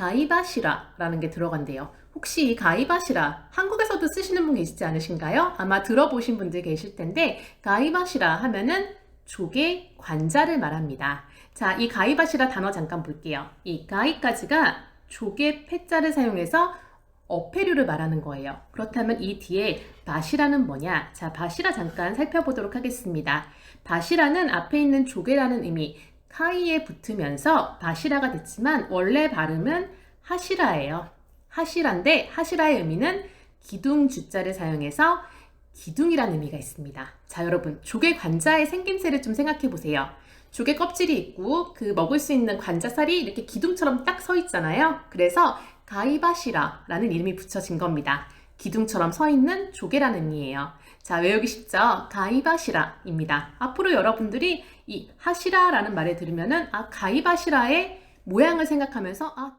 가이바시라라는 게 들어간대요. 혹시 이 가이바시라 한국에서도 쓰시는 분 계시지 않으신가요? 아마 들어보신 분들 계실 텐데 가이바시라 하면은 조개 관자를 말합니다. 자, 이 가이바시라 단어 잠깐 볼게요. 이 가이까지가 조개 패자를 사용해서 어패류를 말하는 거예요. 그렇다면 이 뒤에 바시라는 뭐냐? 자, 바시라 잠깐 살펴보도록 하겠습니다. 바시라는 앞에 있는 조개라는 의미, 카이에 붙으면서 바시라가 됐지만 원래 발음은 하시라예요. 하시라인데 하시라의 의미는 기둥 주자를 사용해서 기둥이라는 의미가 있습니다. 자, 여러분, 조개 관자의 생김새를 좀 생각해 보세요. 조개 껍질이 있고 그 먹을 수 있는 관자살이 이렇게 기둥처럼 딱 서 있잖아요. 그래서 가이바시라라는 이름이 붙여진 겁니다. 기둥처럼 서 있는 조개라는 의미예요. 자, 외우기 쉽죠? 가이바시라입니다. 앞으로 여러분들이 이 하시라라는 말을 들으면은 아, 가이바시라의 모양을 생각하면서 아,